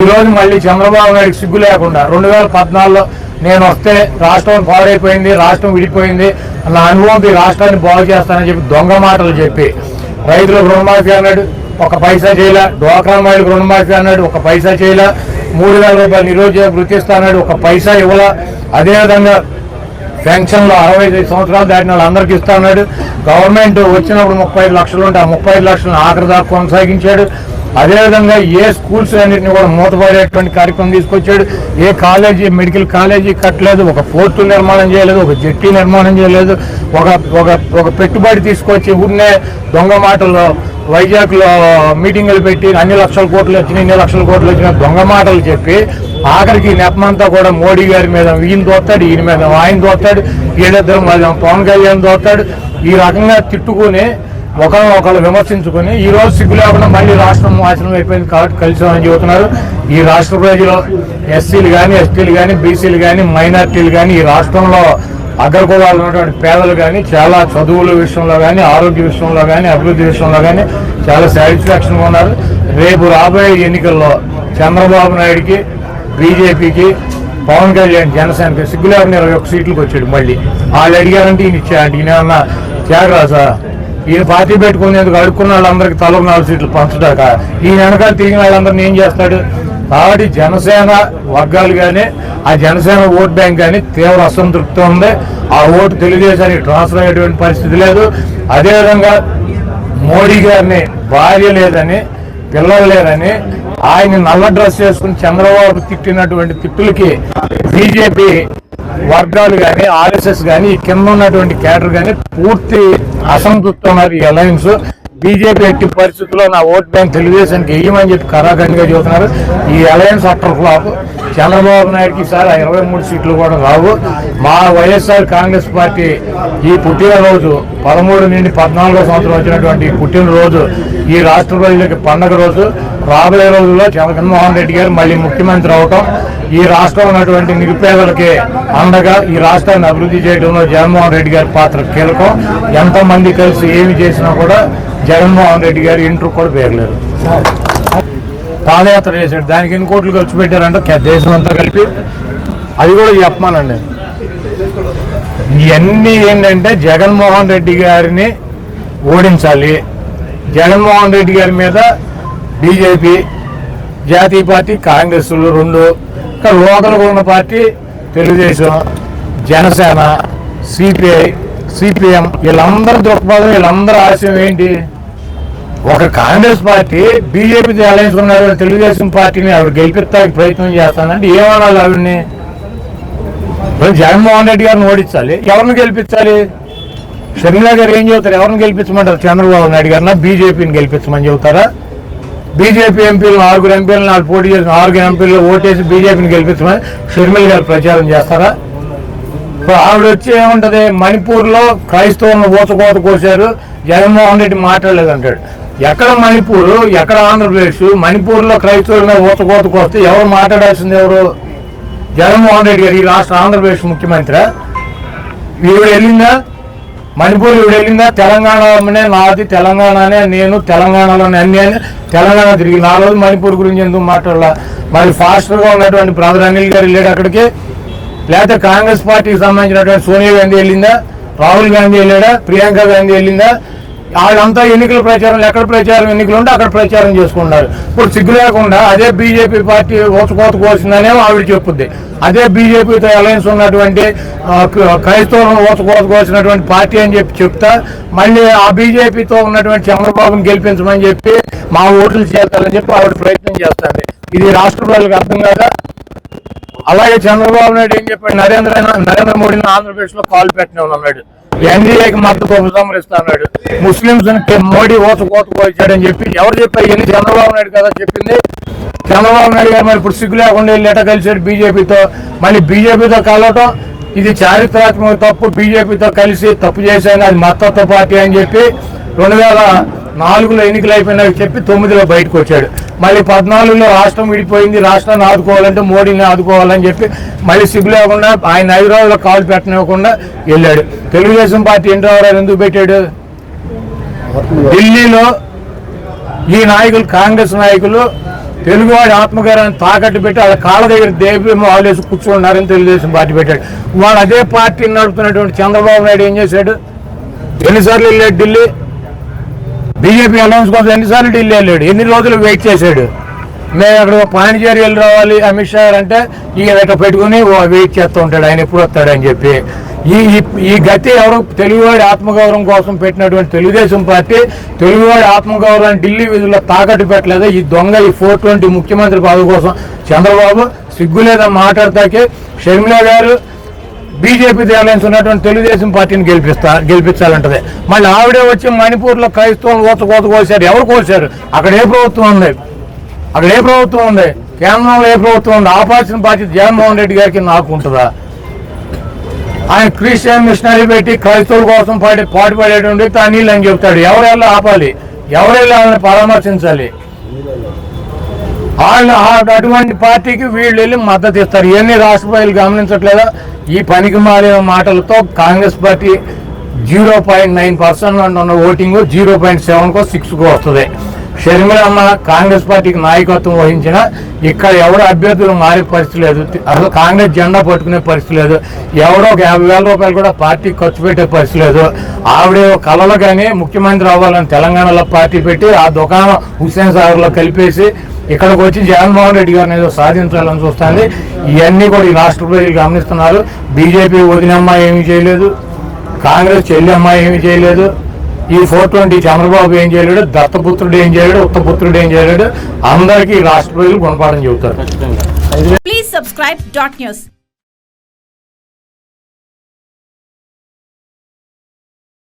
ఈ రోజు మళ్ళీ చంద్రబాబు నాయుడు సిగ్గు లేకుండా రెండు వేల పద్నాలుగులో నేను వస్తే రాష్ట్రం పాడైపోయింది రాష్ట్రం విడిపోయింది నా అనుభవం ఈ రాష్ట్రాన్ని బాగు చేస్తానని చెప్పి దొంగ మాటలు చెప్పి రైతులకు రుణమాఫీ అన్నాడు ఒక పైసా చేయలే డ్వాక్రా మహిళలకు రుణమాఫీ అన్నాడు ఒక పైసా చేయలే మూడు వేల రూపాయలు నిరుద్యోగ వృత్తి ఒక పైసా ఇవ్వలే. అదేవిధంగా పెన్షన్లు అరవై ఐదు సంవత్సరాలు దాటిన వాళ్ళందరికీ ఇస్తా ఉన్నాడు గవర్నమెంట్ వచ్చినప్పుడు ముప్పై లక్షలు ఉంటే ఆ ముప్పై లక్షలను ఆఖరి దాకా కొనసాగించాడు. అదేవిధంగా ఏ స్కూల్స్ అన్నింటినీ కూడా మూతపడేటువంటి కార్యక్రమం తీసుకొచ్చాడు. ఏ కాలేజీ మెడికల్ కాలేజీ కట్టలేదు ఒక పోర్టు నిర్మాణం చేయలేదు ఒక జట్టి నిర్మాణం చేయలేదు ఒక ఒక ఒక పెట్టుబడి తీసుకొచ్చి ఊరినే దొంగ మాటలు వైజాగ్లో మీటింగులు పెట్టి అన్ని లక్షల కోట్లు వచ్చినాయి ఇన్ని లక్షల కోట్లు వచ్చిన దొంగ మాటలు చెప్పి ఆఖరికి ఈ నెపమంతా కూడా మోడీ గారి మీద ఈయన దోస్తాడు ఈయన మీద ఆయన దోస్తాడు వీళ్ళిద్దరం మళ్ళీ పవన్ కళ్యాణ్ దోస్తాడు. ఈ రకంగా తిట్టుకుని ఒకరిని ఒకరు విమర్శించుకుని ఈ రోజు సిగ్గు లేకుండా మళ్ళీ రాష్ట్రం నాశనం అయిపోయింది కాబట్టి కలిసామని చెబుతున్నారు. ఈ రాష్ట్ర ప్రజలు ఎస్సీలు కానీ ఎస్టీలు కానీ బీసీలు కానీ మైనార్టీలు కానీ ఈ రాష్ట్రంలో అగ్రకులాలు ఉన్నటువంటి పేదలు కానీ చాలా చదువుల విషయంలో కానీ ఆరోగ్య విషయంలో కానీ అభివృద్ధి విషయంలో కానీ చాలా సాటిస్ఫాక్షన్గా ఉన్నారు. రేపు రాబోయే ఎన్నికల్లో చంద్రబాబు నాయుడికి బీజేపీకి పవన్ కళ్యాణ్ జనసేనకి సిగ్గులేకుండా ఇరవై ఒక్క సీట్లకు వచ్చాడు మళ్ళీ. వాళ్ళు అడిగారంటే ఈయన ఇచ్చాడు ఈయన ఏమన్నా త్యాగరాజా? ఈయన పార్టీ పెట్టుకునేందుకు అడుక్కున్న వాళ్ళందరికీ తలకు నాలుగు సీట్లు పంచడాక. ఈయన వెనకాల తిరిగిన వాళ్ళందరినీ ఏం చేస్తాడు? కాబట్టి జనసేన వర్గాలు కానీ ఆ జనసేన ఓట్ బ్యాంక్ కానీ తీవ్ర అసంతృప్తి ఉంది. ఆ ఓటు తెలుగుదేశానికి ట్రాన్స్ఫర్ అయ్యేటువంటి పరిస్థితి లేదు. అదేవిధంగా మోడీ గారిని భార్య లేదని పిల్లలు లేరని ఆయన నల్ల డ్రెస్ చేసుకుని చంద్రబాబు తిట్టినటువంటి తిట్టులకి బీజేపీ వర్గాలు కానీ ఆర్ఎస్ఎస్ కానీ కింద ఉన్నటువంటి క్యాడర్ కానీ పూర్తి అసంతృప్తి ఉన్నారు ఈ అలయన్స్ బీజేపీ ఎట్టి పరిస్థితుల్లో నా ఓట్ బ్యాంక్ తెలుగుదేశానికి వేయమని చెప్పి కరాఖండిగా చెబుతున్నారు. ఈ అలయన్స్ అట్టర్ ఫ్లాప్ చంద్రబాబు నాయుడుకి ఈసారి ఆ ఇరవై మూడు సీట్లు కూడా రావు. మా వైఎస్ఆర్ కాంగ్రెస్ పార్టీ ఈ పుట్టినరోజు పదమూడు నుండి పద్నాలుగో సంవత్సరం వచ్చినటువంటి ఈ పుట్టినరోజు ఈ రాష్ట్ర ప్రజలకి పండగ రోజు. రాబోయే రోజుల్లో జగన్మోహన్ రెడ్డి గారు మళ్ళీ ముఖ్యమంత్రి అవటం ఈ రాష్ట్రం ఉన్నటువంటి నిరుపేదలకే అండగా ఈ రాష్ట్రాన్ని అభివృద్ధి చేయడంలో జగన్మోహన్ రెడ్డి గారి పాత్ర కీలకం. ఎంతమంది కలిసి ఏమి చేసినా కూడా జగన్మోహన్ రెడ్డి గారి ఇంటర్ కూడా పేరలేదు. పాదయాత్ర చేశాడు. దానికి ఎన్ని కోట్లు ఖర్చు పెట్టారంటే దేశం అంతా కలిపి. అది కూడా చెప్పమానండి ఇవన్నీ ఏంటంటే జగన్మోహన్ రెడ్డి గారిని ఓడించాలి. జగన్మోహన్ రెడ్డి గారి మీద బీజేపీ జాతీయ పార్టీ కాంగ్రెస్లు రెండు ఇంకా లోకల్గా ఉన్న party Telugu Desam Janasena CPI CPM వీళ్ళందరి దృక్పథం వీళ్ళందరి ఆశయం ఏంటి? ఒక కాంగ్రెస్ పార్టీ బీజేపీతో అలయన్స్ ఉన్న తెలుగుదేశం పార్టీని ఆవిడ గెలిపిస్తానికి ప్రయత్నం చేస్తానంటే ఏమనాలి ఆవిడని? జగన్మోహన్ రెడ్డి గారిని ఓడించాలి. ఎవరిని గెలిపించాలి? షర్మిలా గారు ఏం చెబుతారు? ఎవరిని గెలిపించమంటారు? చంద్రబాబు నాయుడు గారిన? బీజేపీని గెలిపించమని చెబుతారా? బీజేపీ ఎంపీలు ఆరుగురు ఎంపీలు నాలుగు పోటీ చేసిన ఆరుగురు ఎంపీలు ఓటేసి బీజేపీని గెలిపించమని షర్మిల గారు ప్రచారం చేస్తారా? ఇప్పుడు ఆవిడ వచ్చి ఏముంటది? మణిపూర్లో క్రైస్తవులను ఊచకోత కోసారు జగన్మోహన్ రెడ్డి మాట్లాడలేదు అంటాడు ఎక్కడ మణిపూర్? ఎక్కడ ఆంధ్రప్రదేశ్? మణిపూర్లో క్రైస్తవుల ఊచకోత కోస్తే ఎవరు మాట్లాడాల్సింది ఎవరు? జగన్మోహన్ రెడ్డి గారు ఈ రాష్ట్ర ఆంధ్రప్రదేశ్ ముఖ్యమంత్రి. ఈవిడ వెళ్ళిందా? మణిపూర్ ఈవిడ వెళ్ళిందా తెలంగాణనే నాది తెలంగాణనే నేను తెలంగాణలోనే అన్ని అని తెలంగాణ తిరిగి నా రోజు మణిపూర్ గురించి ఎందుకు మాట్లాడాల? మరి ఫాస్టర్గా ఉన్నటువంటి బ్రదర్ అనిల్ గారు వెళ్ళాడు అక్కడికి. లేకపోతే కాంగ్రెస్ పార్టీకి సంబంధించినటువంటి సోనియా గాంధీ వెళ్ళిందా? రాహుల్ గాంధీ వెళ్ళాడా? ప్రియాంక గాంధీ వెళ్ళిందా? వాళ్ళంతా ఎన్నికల ప్రచారం ఎక్కడ ప్రచారం ఎన్నికలు ఉంటే అక్కడ ప్రచారం చేసుకున్నారు ఇప్పుడు సిగ్గు లేకుండా అదే బీజేపీ పార్టీ ఓచుకోత కోసిందనేమో ఆవిడ చెప్పుద్ది. అదే బీజేపీతో అలయన్స్ ఉన్నటువంటి క్రైస్తవులను ఓచుకోత కోసినటువంటి పార్టీ అని చెప్పి చెప్తా మళ్ళీ ఆ బీజేపీతో ఉన్నటువంటి చంద్రబాబును గెలిపించమని చెప్పి మా ఓట్లు చేస్తారని చెప్పి ఆవిడ ప్రయత్నం చేస్తుంది. ఇది రాష్ట్ర ప్రజలకు అర్థం కాదా? అలాగే చంద్రబాబు నాయుడు ఏం చెప్పాడు? నరేంద్ర నరేంద్ర మోడీని ఆంధ్రప్రదేశ్లో కాల్ పెట్టిన ఉన్నాడు ఎన్డీఏకి మద్దతు ఉపసంహరిస్తున్నాడు ముస్లింస్ మోడీ ఓత కోత చెప్పి ఎవరు చెప్పారు? ఇవన్నీ చంద్రబాబు నాయుడు కదా చెప్పింది. చంద్రబాబు నాయుడు గారు మరి ఇప్పుడు సిగ్గు లేకుండా వెళ్ళి కలిసాడు బీజేపీతో. మళ్ళీ బీజేపీతో కలవటం ఇది చారిత్రాత్మక తప్పు. బీజేపీతో కలిసి తప్పు చేశాను అది మద్దతు పార్టీ అని చెప్పి రెండు వేల నాలుగులో ఎన్నికలు అయిపోయినాయి చెప్పి తొమ్మిదిలో బయటకు వచ్చాడు. మళ్ళీ పద్నాలుగులో రాష్ట్రం విడిపోయింది రాష్ట్రాన్ని ఆదుకోవాలంటే మోడీని ఆదుకోవాలని చెప్పి మళ్ళీ సిగ్గు లేకుండా ఆయన హైదరాబాద్లో కాలు పెట్టనివ్వకుండా వెళ్ళాడు. తెలుగుదేశం పార్టీ ఎన్టీ ఎందుకు పెట్టాడు? ఢిల్లీలో ఈ నాయకులు కాంగ్రెస్ నాయకులు తెలుగువాడి ఆత్మగారాన్ని తాకట్టు పెట్టి వాళ్ళ కాళ్ళ దగ్గర దేవి మాలేసి కూర్చున్నారని తెలుగుదేశం పార్టీ పెట్టాడు. వాడు అదే పార్టీని నడుపుతున్నటువంటి చంద్రబాబు నాయుడు ఏం చేశాడు? ఎన్నిసార్లు వెళ్ళాడు ఢిల్లీ? బీజేపీ అనౌన్స్ కోసం ఎన్నిసార్లు ఢిల్లీ వెళ్ళాడు? ఎన్ని రోజులు వెయిట్ చేశాడు? మేము అక్కడ పాండిచేరి వెళ్ళి రావాలి అమిత్ షా అంటే ఈయన ఇట్లా పెట్టుకుని వెయిట్ చేస్తూ ఉంటాడు. ఆయన ఎప్పుడు వస్తాడని చెప్పి. ఈ ఈ- గతి ఎవరు? తెలుగువాడి ఆత్మగౌరవం కోసం పెట్టినటువంటి తెలుగుదేశం పార్టీ తెలుగువాడి ఆత్మగౌరవాన్ని ఢిల్లీ విధుల్లో తాకట్టు పెట్టలేదు? ఈ దొంగ ఈ ఫోర్ ట్వంటీ ముఖ్యమంత్రి పదవి కోసం చంద్రబాబు సిగ్గులేదా మాట్లాడతాకే షర్మిల గారు బీజేపీ అలయన్స్ ఉన్నటువంటి తెలుగుదేశం పార్టీని గెలిపిస్తా గెలిపించాలంటది. మళ్ళీ ఆవిడే వచ్చి మణిపూర్లో క్రైస్తవులు కోత కోత కోసారు. ఎవరు కోసారు? అక్కడ ఏ ప్రభుత్వం ఉంది? అక్కడ ఏ ప్రభుత్వం ఉంది? కేంద్రంలో ఏ ప్రభుత్వం ఉంది? ఆపాల్సిన బాధ్యత జగన్మోహన్ రెడ్డి గారికి నాకు ఉంటుందా? ఆయన క్రిస్టియన్ మిషనరీ పెట్టి క్రైస్తవుల కోసం పాటి పాటుపడేటువంటి వ్యక్తి అనిల్ అని చెప్తాడు. ఎవరెళ్ళి ఆపాలి? ఎవరెళ్ళి వాళ్ళని పరామర్శించాలి? వాళ్ళు అటువంటి పార్టీకి వీళ్ళు వెళ్ళి మద్దతు ఇస్తారు. ఇవన్నీ రాష్ట్రపతిలు గమనించట్లేదా? ఈ పనికి మారిన మాటలతో Congress party zero point nine percent ఉన్న ఓటింగ్ జీరో పాయింట్ సెవెన్కో సిక్స్కో వస్తుంది. షర్మిలమ్మ కాంగ్రెస్ పార్టీకి నాయకత్వం వహించిన ఇక్కడ ఎవరు అభ్యర్థులు మారే పరిస్థితి లేదు. అసలు కాంగ్రెస్ జెండా పట్టుకునే పరిస్థితి లేదు. ఎవడో ఒక యాభై వేల రూపాయలు కూడా పార్టీ ఖర్చు పెట్టే పరిస్థితి లేదు. ఆవిడ కళలో కానీ ముఖ్యమంత్రి అవ్వాలని తెలంగాణలో పార్టీ పెట్టి ఆ దుకాణం హుస్సేన్ సాగర్లో కలిపేసి ఇక్కడికి వచ్చి జగన్మోహన్ రెడ్డి గారిని ఏదో సాధించాలని చూస్తుంది. ఇవన్నీ కూడా ఈ రాష్ట్ర ప్రజలు గమనిస్తున్నారు. బీజేపీ వదినమ్మ ఏమీ చేయలేదు. కాంగ్రెస్ చెల్లి అమ్మాయి ఏమీ చేయలేదు. ఈ ఫోర్ ట్వంటీ చంద్రబాబు ఏం చేయలేడు దత్తపుత్రుడు ఏం చేయలేడు ఉత్తపుత్రుడు ఏం చేయలేడు. అందరికీ ఈ రాష్ట్ర ప్రజలు గుణపాఠం చెబుతారు.